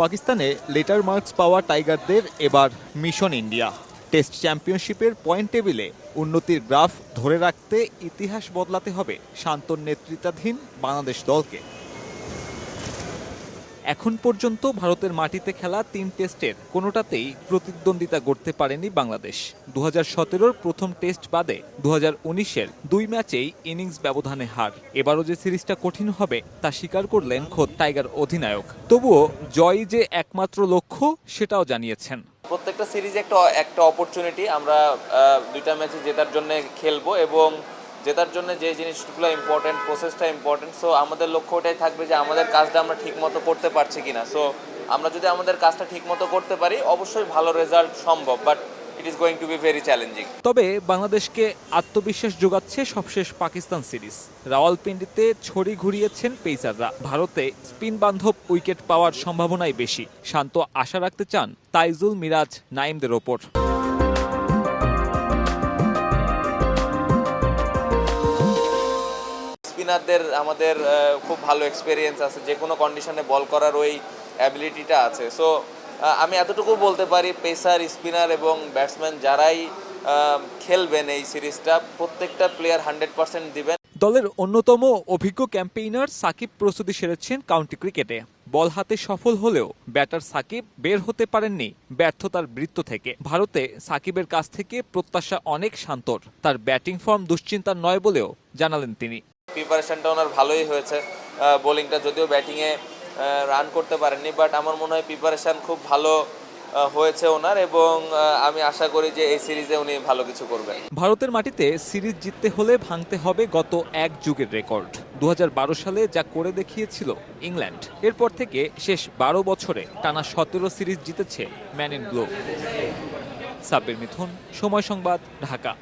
পাকিস্তানে letter marks পাওয়া টাইগারদের এবার মিশন ইন্ডিয়া টেস্ট চ্যাম্পিয়নশিপের পয়েন্ট টেবিলে উন্নতির গ্রাফ ধরে রাখতে ইতিহাস বদলাতে হবে শান্ত নেতৃত্বাধীন বাংলাদেশ দলকে। এখন পর্যন্ত ভারতের মাটিতে খেলা তিন টেস্টের, কোনোটাতেই প্রতিদ্বন্দ্বিতা করতে পারেনি বাংলাদেশ। দু হাজার প্রথম টেস্ট বাদে দু হাজার দুই ম্যাচেই ইনিংস ব্যবধানে হার। এবারও যে সিরিজটা কঠিন হবে, তা স্বীকার করলেন খোদ টাইগার অধিনায়ক। তবুও জয় যে একমাত্র লক্ষ্য, সেটাও জানিয়েছেন। প্রত্যেকটা সিরিজ একটা একটা অপরচুনিটি আমরা দুইটা ম্যাচে জেতার জন্য খেলব এবং জেতার জন্য যে জিনিসগুলো ইম্পর্টেন্ট প্রসেসটা ইম্পর্টেন্ট সো আমাদের লক্ষ্য ওটাই থাকবে যে আমাদের কাজটা আমরা ঠিকমতো করতে পারছি কিনা। সো আমরা যদি আমাদের কাজটা ঠিকমতো করতে পারি, অবশ্যই ভালো রেজাল্ট সম্ভব but it is going to be very challenging তবে বাংলাদেশকে আত্মবিশ্বাস যোগাচ্ছে সবশেষ পাকিস্তান সিরিজ। রাওয়ালপিন্ডিতে ছড়ি ঘুরিয়েছেন পেসাররা। ভারতে স্পিন বান্ধব উইকেট পাওয়ার সম্ভাবনাই বেশি। শান্ত আশা রাখতে চান তাইজুল মিরাজ নাইমদের ওপর। স্পিনারদের আমাদের খুব ভালো এক্সপিরিয়েন্স আছে, যে কোনো কন্ডিশনে বল করার ওই অ্যাবিলিটিটা আছে। সো আমি এতটুকু বলতে পারি পেসার স্পিনার এবং ব্যাটসম্যান যারাই খেলবেন এই সিরিজটা, প্রত্যেকটা প্লেয়ার হান্ড্রেড পার্সেন্ট দিবেন। দলের অন্যতম অভিজ্ঞ ক্যাম্পেইনার সাকিব প্রস্তুতি সেরেছেন কাউন্টি ক্রিকেটে বল হাতে সফল হলেও ব্যাটার সাকিব বের হতে পারেননি ব্যর্থতার বৃত্ত থেকে। ভারতে সাকিবের কাছ থেকে প্রত্যাশা অনেক শান্তর। তার ব্যাটিং ফর্ম দুশ্চিন্তার নয় বলেও জানালেন তিনি। প্রিপারেশনটা ওনার ভালোই হয়েছে। বোলিংটা যদিও ব্যাটিংয়ে রান করতে পারেননি বাট আমার মনে হয় প্রিপারেশন খুব ভালো হয়েছে ওনার এবং আমি আশা করি যে এই সিরিজে উনি ভালো কিছু করবেন। ভারতের মাটিতে সিরিজ জিততে হলে ভাঙতে হবে গত এক যুগের রেকর্ড দু হাজার বারো সালে যা করে দেখিয়েছিল ইংল্যান্ড, এরপর থেকে শেষ বারো বছরে টানা সতেরো সিরিজ জিতেছে man in blue Sabbir Mithun, Somoy Sangbad, Dhaka.